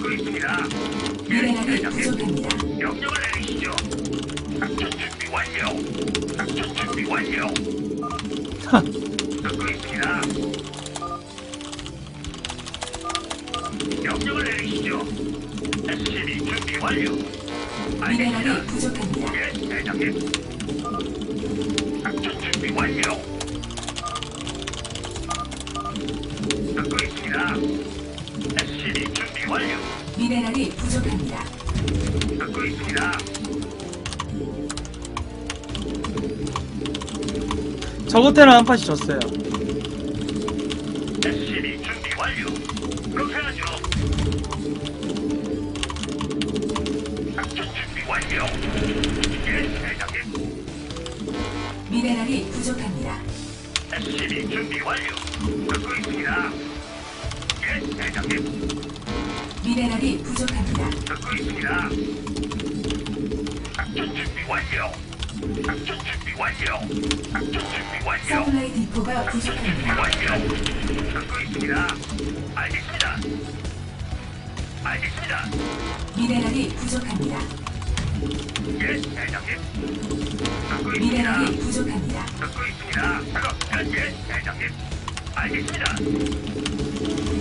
듣고 있습니다. 예, 미네랄이. 부족합니다. 명령을 내리시죠. 작전 준비 완료. 작전 준비 완료. 하, 듣고 있습니다. 명령을 내리시죠. SCB 준비 완료. 알겠습니다. 미네랄이 부족합니다. 예, 대장님. 작전 준비 완료. 듣고 있습니다. SCB 준비 완료. 미네랄이 부족합니다. 듣고 있습니다. 저거 테는 한 판씩 졌어요. SCB 준비 완료. 그렇게 하죠. 작전 준비 완료. 예, 대장님. 미네랄이 부족합니다. SCB 준비 완료. 듣고 있습니다. 예, 대장님. 미네랄이 부족합니다. 듣고 있습니다. 작전 준비 완료. 작전 준비 완료. 작전 준비 완료. 서플라이 디포가 작전 준비 부족합니다. 완료. 듣고 있습니다. 알겠습니다. 알겠습니다. 미네랄이 부족합니다. 예, 대장님. 듣고 있습니다. 미네랄이 부족합니다. 듣고 있습니다. 작업 끝. 예, 대장님. 알겠습니다.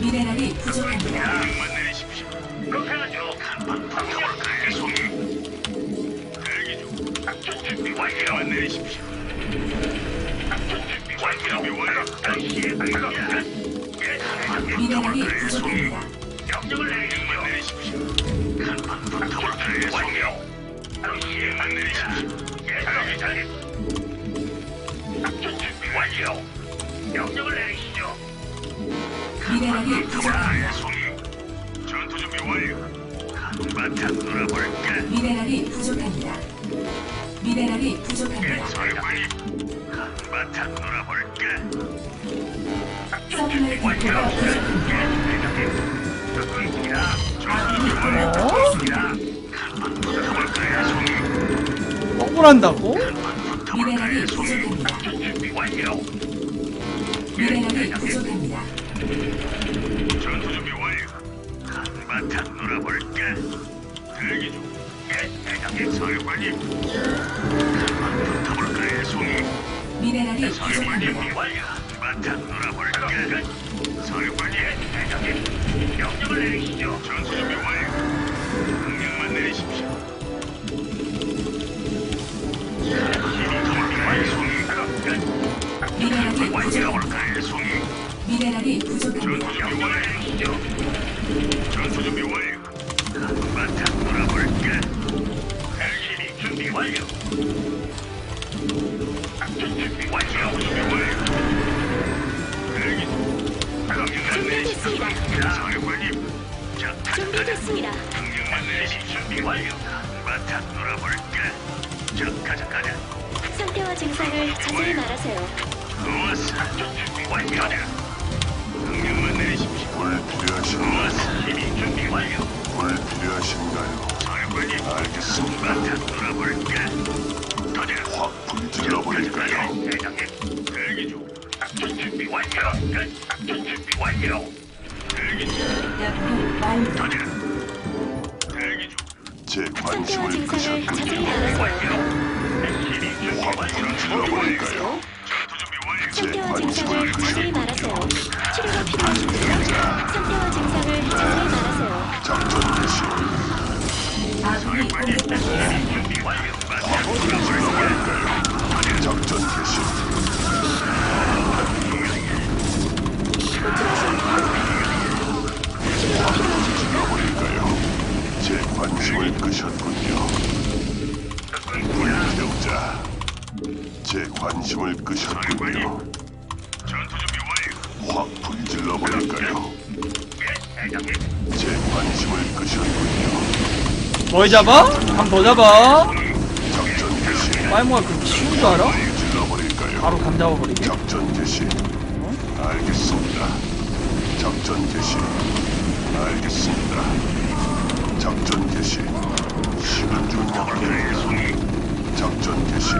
미네랄이 부족합니다. 명령만 내리십시오. 그렇게 하죠. 한번 붙어볼까요, 송이? 대기 중. 작전 준비 완료. 명령만 내리십시오. 작전 준비 완료. 준비 완료. 다시 시행하겠습니다. 예. 미네랄이 송이? 부족합니다. 명령을 내리시죠. 내리십시오. 한번 붙어볼까요, 완료. 바로 시행만 내리십시오. 예, 대장님. 작전 준비 완료. 명령을 내리시죠. 미네랄이 부족합니다. 송이. 전투 준비 완료. 한바탕 놀아볼까? 미네랄이 부족합니다. 미네랄이 예, 부족합니다. 한바탕 놀아볼까? 서플라이. 디포가 예, 부족합니다. 억울한다고? 미네랄이 부족합니다. 미네랄이 부족합니다. 전투 준비 완료. 한바탕 놀아볼까? 대기 중. 예, 대장님 사령관님. 한번 붙어볼까요, 송이? 미네랄이 사령관님 부족합니다. 완료. 한바탕 놀아볼까? 사령관님, 대장님. 명령을 내리시죠. 전투 준비 완료. 명령만 내리십시오. 준비 완료, 송이. 미네랄이 준비 완료. 부족합니다. 볼까요, 송이? 미네랄이 부족합니다. 상태와 증상을 자세히 말하세요. 불필요하신가요? 좋았어. 준비 준비 완료. 불필요하신가요? 사령관님. 알겠습니다. 가자. 확 불질러버릴까요? 대장님, 대기 중. 작전 준비 완료. 끝. 작전 준비 완료. 대기 중. 연구 완료. 가자. 대기 중. 제 관심을 끄셨군요. 완료. 확 완료. 불질러버릴까요? 제 관심을 끄셨군요. 대장님. 제 관심을 끄셨군요. 뭘 잡아? 감더 잡아? 작전 개시. 빨리 뭐가 그렇게 쉬운 줄 알아? 질러버릴까요? 바로 감 잡아버리게? 작전 개시. 알겠습니다. 작전 개시. 알겠습니다. 작전 개시. 시간 좀 먹게. 작전 개시.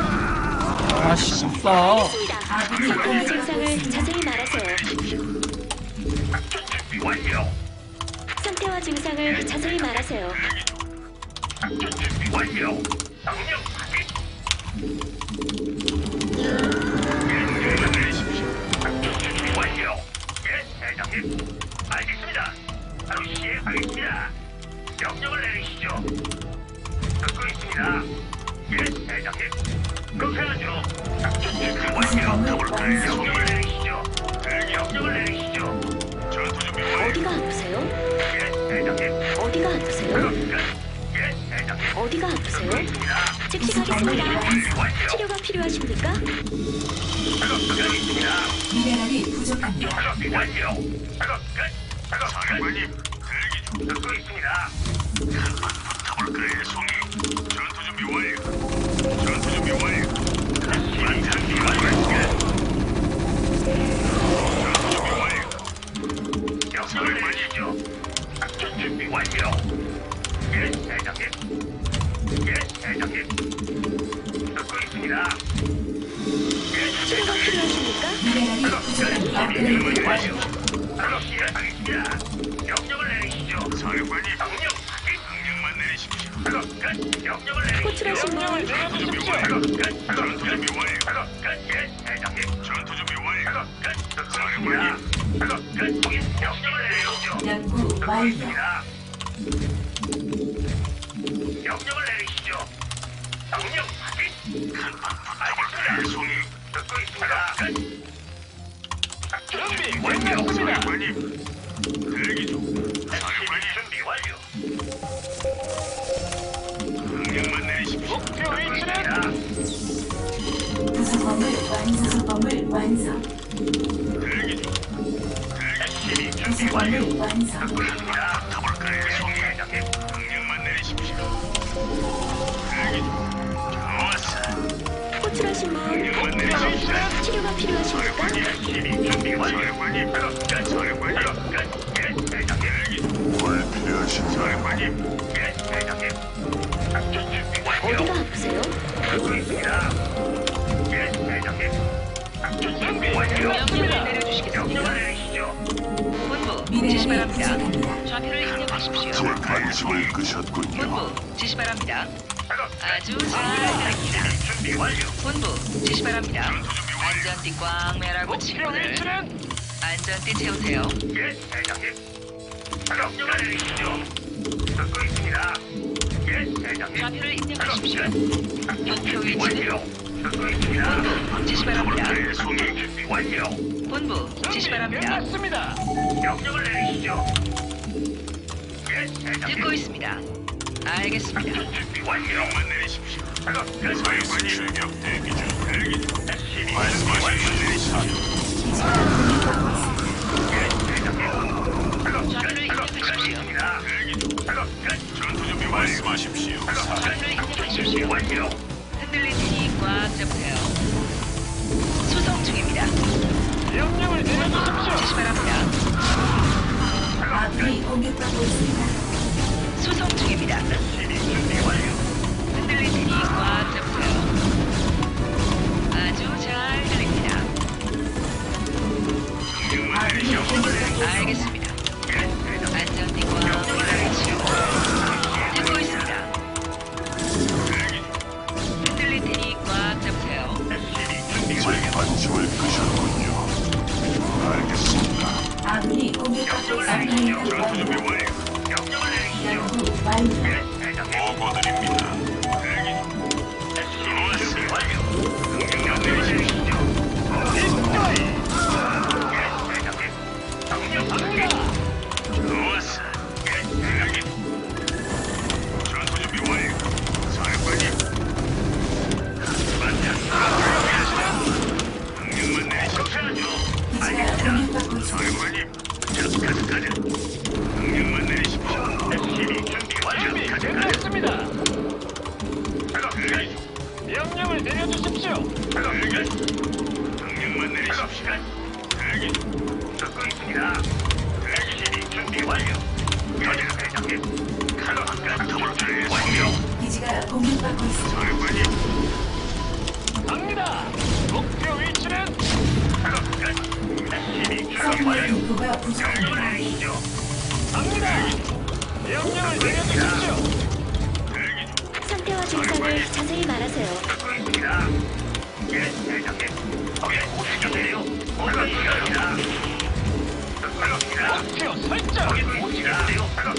아씨 알겠습니다. 없어 알겠습니다. 상태와 증상을 자세히 말하세요. 작전 준비 완료. 상태와 증상을 자세히 말하세요. 작전 준비 완료. 명령 확인. 명령을 내리십시오. 작전 준비 완료. 예, 대장님. 알겠습니다. 바로 시행하겠습니다. 명령을 내리시죠. 듣고 있습니다. 예, 대장님. 그렇게 하죠. 작전 준비 완료. 더블클 명 있습니다. 즉시 가겠습니다. 치료가 필요하십니까? 미네랄이 부족합니다. 작업 완료. 작업 끝. 작업 사령관님, 대기 중 듣고 있습니다. 한번 붙어볼까요, 송이? 전투 준비 완료. 전투 준비 완료. SCV 준비 완료. 전투 준비 완료. 역습을 내리시죠. 작전 준비 완료. 대장님. 듣고 있습니다. 예, 치료가 대장님. 필요하십니까? 미네랄이 부족합니다. 업그레이드 완료. 바로 시행하겠습니다. 명령을 내리시죠. 사령관님, 명령. 명령만 내리십시오. 작업 끝. 명령을 내리시죠. 호출하신 분 전투 준비 완료. 작업 끝. 전투 준비 완료. 작업 끝. 예, 대장님. 전투 준비 완료. 작업 끝. 사령관님. 작업 끝. 거기 명령을 내리시죠. 연구 듣고 완료. 있습니다. 명령을 내리시죠. 명령 확인. 한번 붙어볼까요, 송이? 듣고 있습니다. 대기 완성. 대기 중. 준비 완료. 완성. 듣고 있습니다. 치료가 필요하십니까? 뭘 완료. 어디가 아프세요? 명령을 내려주시겠습니다. 본부 지시 미네랄이 바랍니다. 부족합니다. 좌표를 입력하십시오. 제 관심을 끄셨군요. 본부 지시 바랍니다. 작업 아주 잘 들립니다. 준비 완료. 본부 지시 바랍니다. 안전띠 꽉 매라고 친구들. 안전띠 채우세요. 예, 대장님. 작업 명령을 내리시죠. 듣고 있습니다. 예, 대장님. 좌표를 작업 입력하십시오. 목표 준비 위치는 완료. 듣고 있습니다. 본부 지시 바랍니다. 작전 준비 완료. 본부 지시 바랍니다. 명령을 내리시죠. 예, 대장님. 듣고 있습니다. 알겠습니다. 준비 완료. 명만 내리십시오. 사령관님. 출격 대기 중. 대기 중. SCV 준비 완료. 내리시죠. 예, 대장님. 작업 좌표를 끝. 작업 입력하십시오. 끝입니다. 대기 중. 작업 끝. 전투 준비 말씀하십시오. 작업 좌표를 준비 입력하십시오. 완료. 흔들린 힘이 꽉 잡으세요. 수송 중입니다. 지시 바랍니다. 아군이 공격받고 있습니다. 수송 중입니다. 준비 완료. 꽉. 아주 잘 들립니다. 명령만 알겠습니다. 예, 대장님. 안전띠 꽉 매라치고 듣고 있습니다. 대기 중. 흔들린 힘이 꽉 잡으세요. SCV 준비 제 완료. 관심을 끄셨군요. 알겠습니다. 아군이 공격받고 명령을 내리시죠. 보고드립니다. 기회를 제공합니다. 공격받고 있습니다. 갑니다. 목표 위치는 서플라이. 디포가 부족합니다. 명령을 내리시죠. 갑니다. 명령을 내려주십시오. 상태와 증상을 자세히 말하세요. 예. 듣고 있습니다. 목표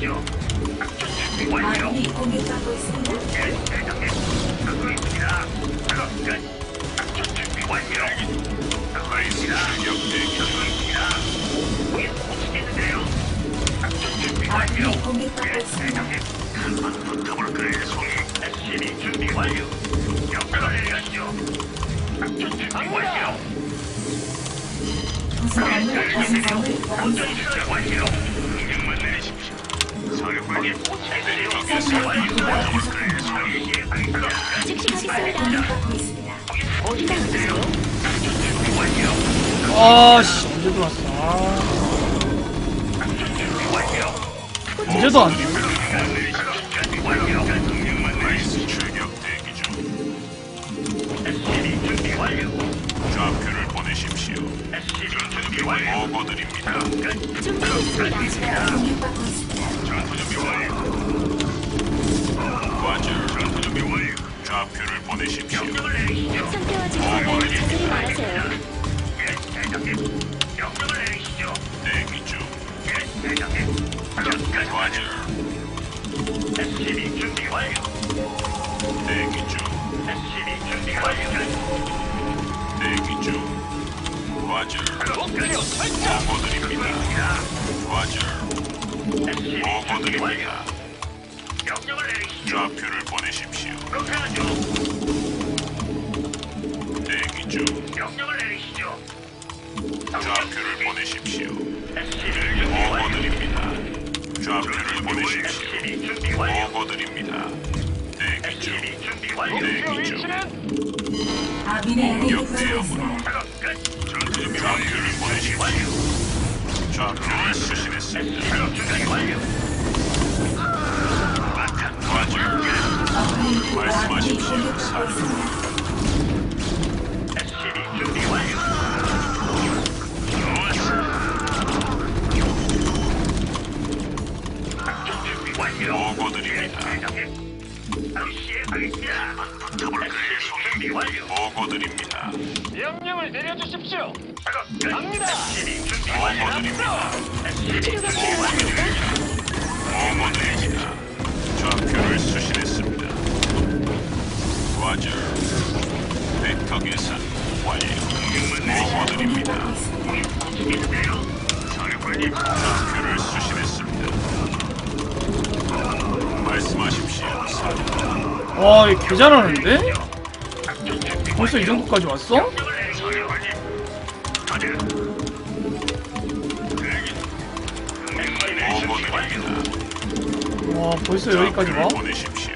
설정. 준비 완료. 아군이 공격받고 있습니다. 예, 대장님. 듣고 있습니다. 작업 끝. 작전 준비 완료. 듣고 있습니다. 듣고 있습니다. 거기 오시겠는데요. 작전 준비 완료. 아군이 공격받고 있습니다. 한번 붙어볼까요, 송이? SCB 준비 완료. 명령을 내려주죠. 작전 준비 완료. 완성을 먼저 완성. 시작 완료. 사령관님. 아씨 언제 들어왔어 아. 언제도 안 돼. 좌표를 보내십시오. 보고드립니다. 준비됐습니다. 과절. 전투 준비 완료. 좌표를 보내십시오. 예. 예. SCB 준비 완료. 보고드립니다. 명령을 내리시죠. 좌표를 보내십시오. 그렇게 하죠. 대기 중. 명령을 내리시죠. 좌표를 보내십시오. SCB 준비 완료. 보고드립니다. 좌표를 보내십시오. SCB 준비 완료. 보고드립니다. 대기 중. SCB 준비 완료. 대기 중. 아미네랄이 부족합니다. 작업 끝. 전투 준비 완료. 좌표를 보내십시오. 좌표를 수신했습니다. 아군이 말씀하십시오. 완료. 보고드립니다. 보고 드립니다. 명령을 내려주십시오. 갑니다. 보고 드립니다. 치료가 필요하십니까? 보고 드립니다. 좌표를 수신했습니다. 과절. 벡터 계산 완료. 보고 드립니다. 움직이는데요. 사령관님. 좌표를 수신했습니다. 말씀하십시오. 와 이거 개 잘하는데? 벌써 이 정도까지 왔어? 와 벌써 여기까지 와? 명령을 내리시죠.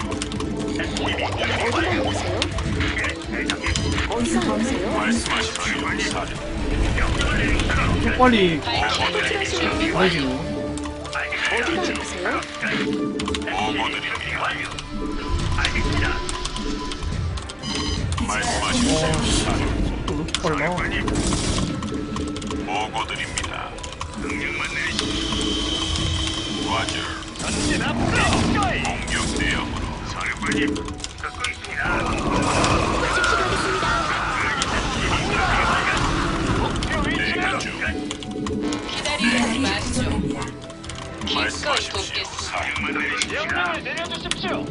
좀 빨리 호출하시는 가야지 어디가 아프세요? 알겠습니다. 말씀하십시오. 사령. 빨라 보고드립니다. 명령만 내리십시오. 과절. 전진 앞으로. 공격 대응으로. 사령관님. 대기 중. 말씀하십시오. 사령. 명령만 내리십시오. 명령을 내려주십시오.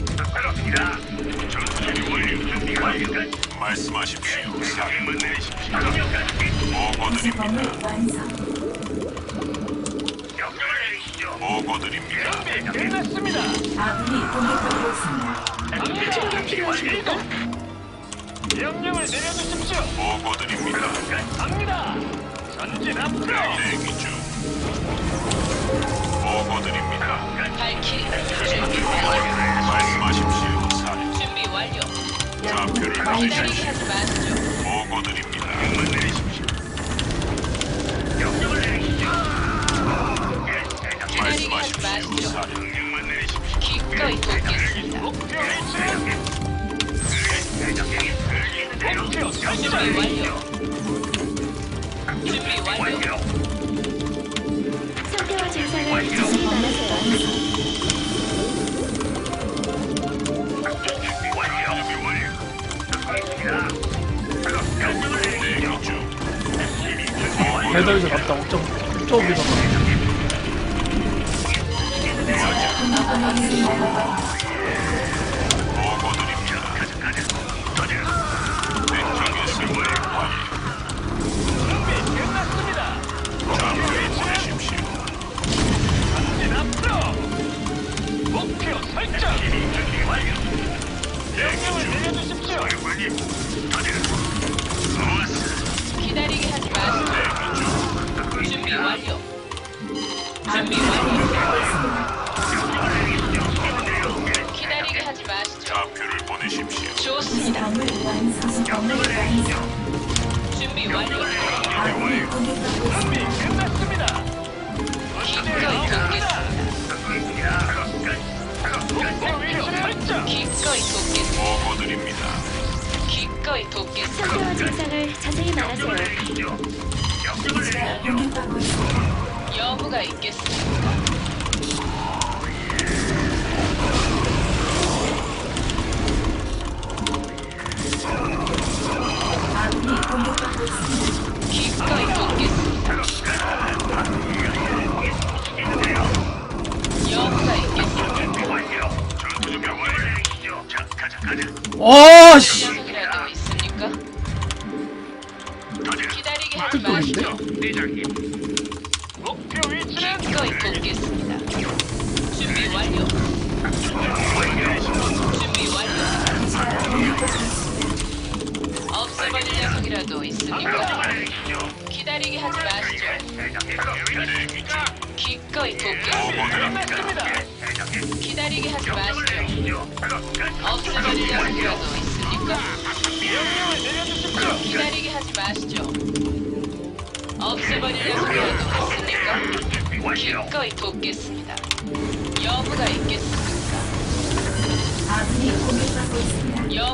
말씀하십시오. 명령만 내리십시오. 보고드립니다. 구성함을 완성. 명령을 내리시죠. 보고드립니다. 준비 끝났습니다. 아군이 공격받고 있습니다. 치료가 필요하십니까? 명령을 내려주십시오. 보고드립니다. 갑니다. 전진 앞으로. 대기 중. 보고드립니다. 말씀하십시오. 좌표를 내리십시오. 보고 드립니다. 명만 내리십시오. 명령을 내리십시오. 말씀하십시오. 사령만 내리십시오. 기꺼이 돕겠습니다. 목표 위치. 목표 설정 완료. 준비 완료. 상태와 증상을 자세히 말하세요. 배달에서 갔다 옥점 앞으로. 목표 설정. 명령을 내려주십시오. 좋았어. 기다리게 하지 마시죠. 준비 완료. 준비 완료. 기다리게 하지 마시죠. 좌표를 보내십시오. 좋습니다. 건물 완성. 건물 완성. 준비 완료. 아군이 공격받고 있습니다. 준비 끝났습니다. 기꺼이 돕겠습니다. 목표 위치는 설정. 기꺼이 돕겠습니다. 보고드립니다. 기꺼이 돕겠습니다. 상태와 증상을 자세히 말하세요. 기지가 공격받고 있습니다. 여부가 있겠습니다. 아군이 공격받고 있습니다. 기꺼이 돕겠습니다. 여부가 있겠습니다. 전투 준비 완료. 자, 가자, 가자. 아 씨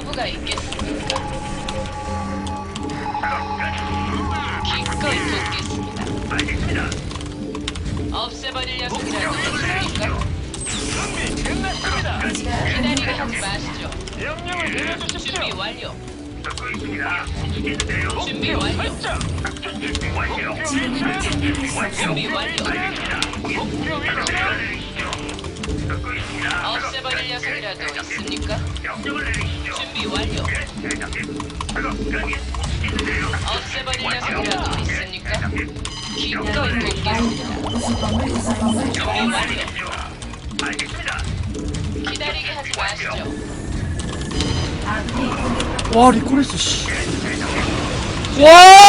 여부가 있겠습니까? 기꺼이 돕겠습니다. 알겠습니다. 없애버릴 녀석이라도 있습니까? 준비 끝났습니다. 있습니다. 마시죠. 명령을 내려주십시오. 준비 완료. 듣고 있습니다. 움직이는데요. 준비 목표 완료. 설정. 준비 완료. 목표 위치는 수 없습니다. 준비 완료. 목표 위치는 없애버릴 녀석이라도 있습니까? 와 리코레스 씨. 와!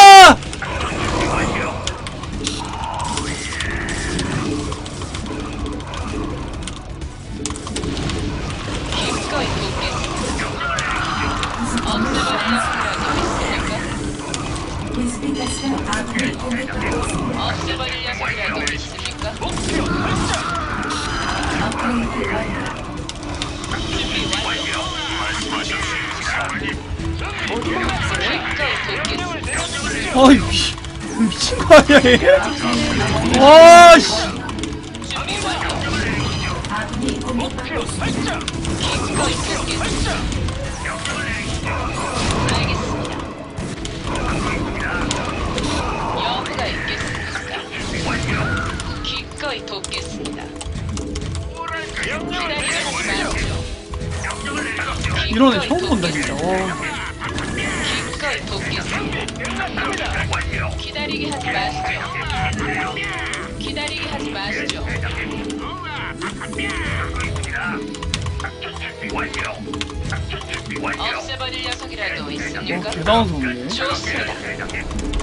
돕겠습니다. 마시죠. 이런 애 처음 본다 진짜 와. 기꺼이 돕겠습니다. 끝났습니다. 기다리게 하지 마시죠. 기다리게 하지 마시죠. 없애버릴 녀석이라도 어, 있습니까? 대단한 좋습니다. 건물 완료. 여부가 있겠습니까?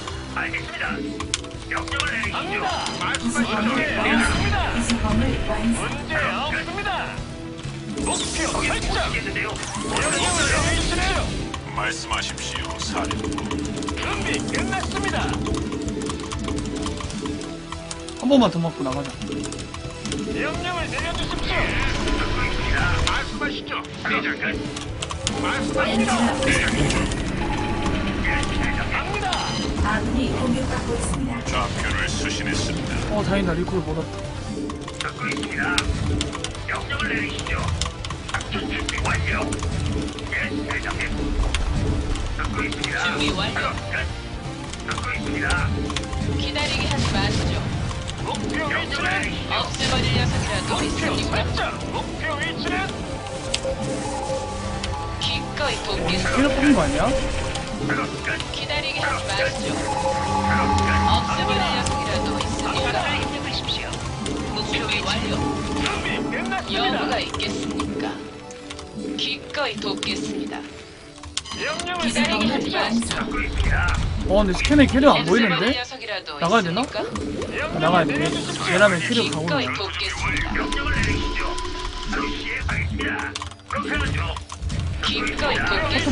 완료. 명령을 내리시죠. 구성범을 완성. 구성범을 완성. 문제 없습니다. 목표 설정. 명령을 내리시죠. 말씀하십시오, 사령부. 준비 끝났습니다. 한 번만 더 맞고 나가자. 명령을 내려주십시오. 말씀하시죠. 대장관. 말씀하시죠. 갑니다. 아군이 공격받고 있습니다. 좌표를 수신했습니다. 어, 다행이다. 리콜 못 왔다. 듣고 있습니다. 명령을 내리시죠. 작전 준비 완료. 예, 대장님. 듣고 있습니다. 준비 완료. 끝. 듣고 있습니다. 기다리게 하지 마시죠. 목표 위치는 없애버릴 녀석이라도 목표 있습니까? 설정. 목표 위치는 기꺼이 돕겠습니다. 스킬을 뽑는 거 아니야? 기다리게 하지 마시죠. 없애버릴 녀석이라도 있습니까? 목표기 완료. 여부가 있겠습니까? 기꺼이 돕겠습니다. 기다리게 하지 마시죠. 어, 근데 스캔에 캐리어 안 보이는데? 나가야 되나? 아, 나가야 돼. 얘라면 캐리어 가고 있네. 하죠. 기꺼이.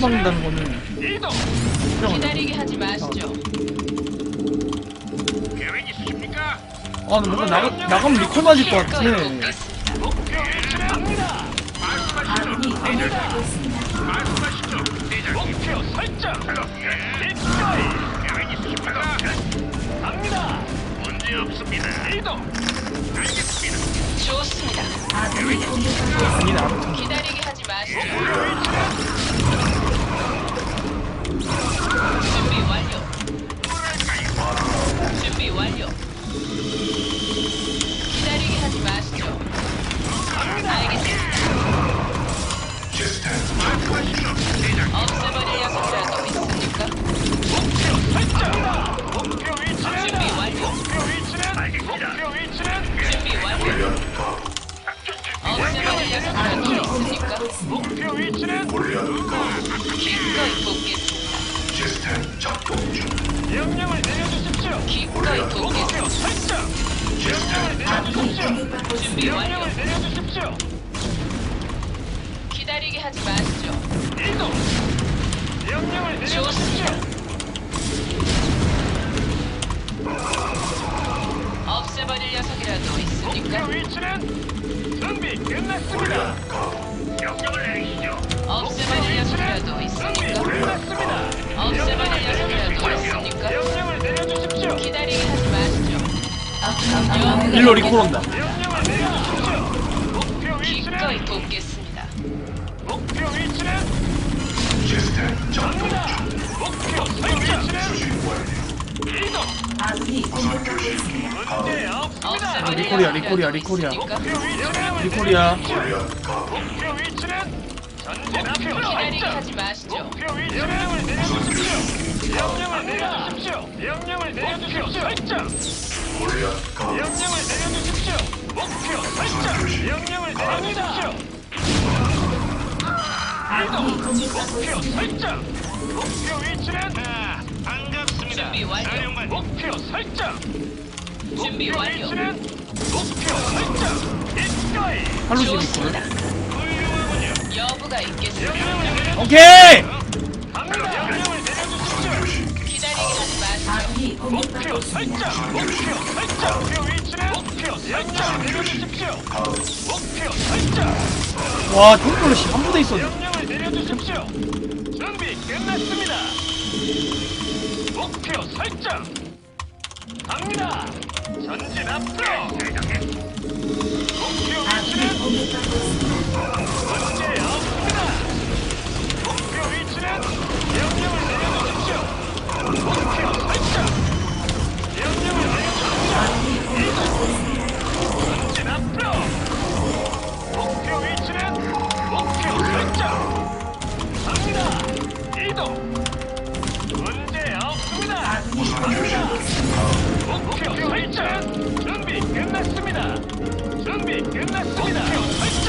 박는다는 거는 이동. 없네. 기다리게 하지 마시죠. 계획 있으십니까? 아, 근데 뭔가 나가, 나가면 리콜 맞을 것 같아. 기꺼이 돕겠습니다. 목표 위치는 갑니다. 말씀하시죠. 있습니다. 말씀하시죠. 목표 설정. 기꺼이. 계획 있으십니까? 갑니다. 문제 없습니다. 이동. 알겠습니다. 좋습니다. 아니다, 아무튼. 기다리게 하지 마시죠. 목표 위치는 완료. 기다리게 하지 마시죠. 알겠습니다. 없애버릴 녀석이라도 있습니까? 설정. 목표 위치는 준비 완료. 목표 위치는 목표 위치는 준비 완료. 없애버릴 아군이 있습니까? 목표 위치는 기꺼이 돕겠 기꺼이 돕겠습니다. 목표 설정. 명령을 아군이 내려주십시오. 공격받고 있습니다. 준비 완료. 명령을 내려주십시오. 기다리게 하지 마시죠. 이동. 명령을 내려주십시오. 좋습니다. 없애버릴 녀석이라도 있습니까? 목표 위치는 준비 끝났습니다. 명령을 내리시죠. 없애버릴 녀석이라도 준비 있습니까? 끝났습니다. 없애버릴 녀석이라도 있습니까? 명령을 내려주십시오. 기다리게 하지 마시죠. 업그레이드 일로 리콜 온다. 명령을 내려주십시오. 목표 기꺼이 위치는 돕겠습니다. 목표 위치는 갑니다. 목표 설정. 이동. 아군이 공격받고 있습니다. 문제 없습니다. 없애버릴 리콜이야, 리콜이야, 리콜이야. 있습니까? 목표 위치는 리콜이야. 목표 위치는 전진 하지 마시죠. 목표 명령을 내려주십시오. 명령을 내려주십시오. 명령을 내려주십시오. 설정. 명령을 내려주십시오. 목표 설정. 명령을 내려주십시오. 이동. 목표. 설정. 목표 위치는 아, 반갑습니다. 준비 완료. 사령관. 목표 설정. 준비 목표 완료. 위치는 목표 설정. 할로시 리콜. 좋습니다. 여부가 내려주십시오. 오케이! 아군이 공격받고 목표 있습니다. 설정. 목표 설정. 목표 위치는 목표 설정. 내려주십시오. 목표 설정. 와, 탱크로 한 부대 있었네. 명령을 내려주십시오. 준비 끝났습니다. 목표 설정. 갑니다. 전진 앞으로. 목표 아군이 위치는 공격받고. 끝났습니다. 설정.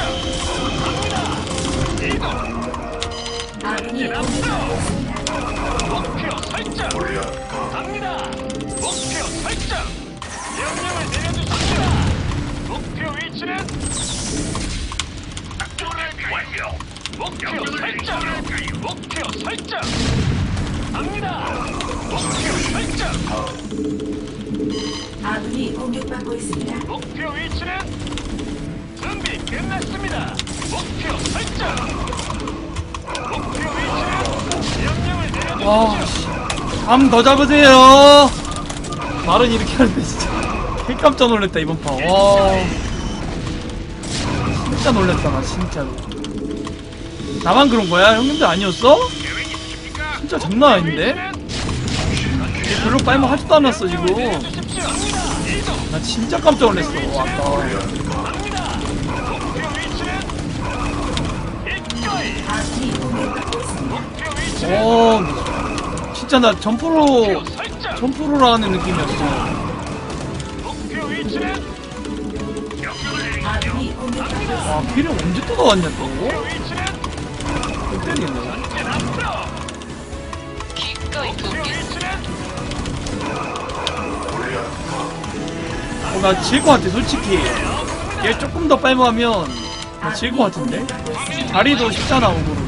갑니다. 이동. 아군이 있습니다. 목표 설정. 갑니다. 목표 설정. 명령을 내려주십시오. 목표 위치는 완료. 목표 설정. 목표 설정. 갑니다. 목표 설정. 아군이 공격받고 있습니다. 목표 위치는 준비 끝났습니다. 목표 설정. 목표 위치는 명령을 내려주십시오. 와, 씨. 감더 잡으세요. 말은 이렇게 하는데 진짜 개 깜짝 놀랐다 이번 판. 와, 진짜 놀랐다 나 진짜로. 나만 그런 거야? 형님들 아니었어? 계획 있으십니까? 진짜 장난 아닌데? 별로 빨면 하지도 않았어 지금. 내려주십시오. 이동. 나 진짜 깜짝 놀랐어 아까. 갑니다. 목표 위치는 이거이. 아군이 공격받고 있습니다. 어, 진짜 나 점프로. 점프로라 하는 느낌이었어. 와, 필요 언제 또 나왔냐 또? 위치는 어, 나질 것 같아, 솔직히. 얘 조금 더 빨무하면 나질것 같은데? 다리도 쉽잖아, 오고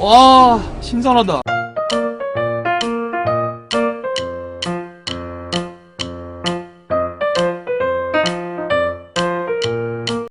와, 신선하다.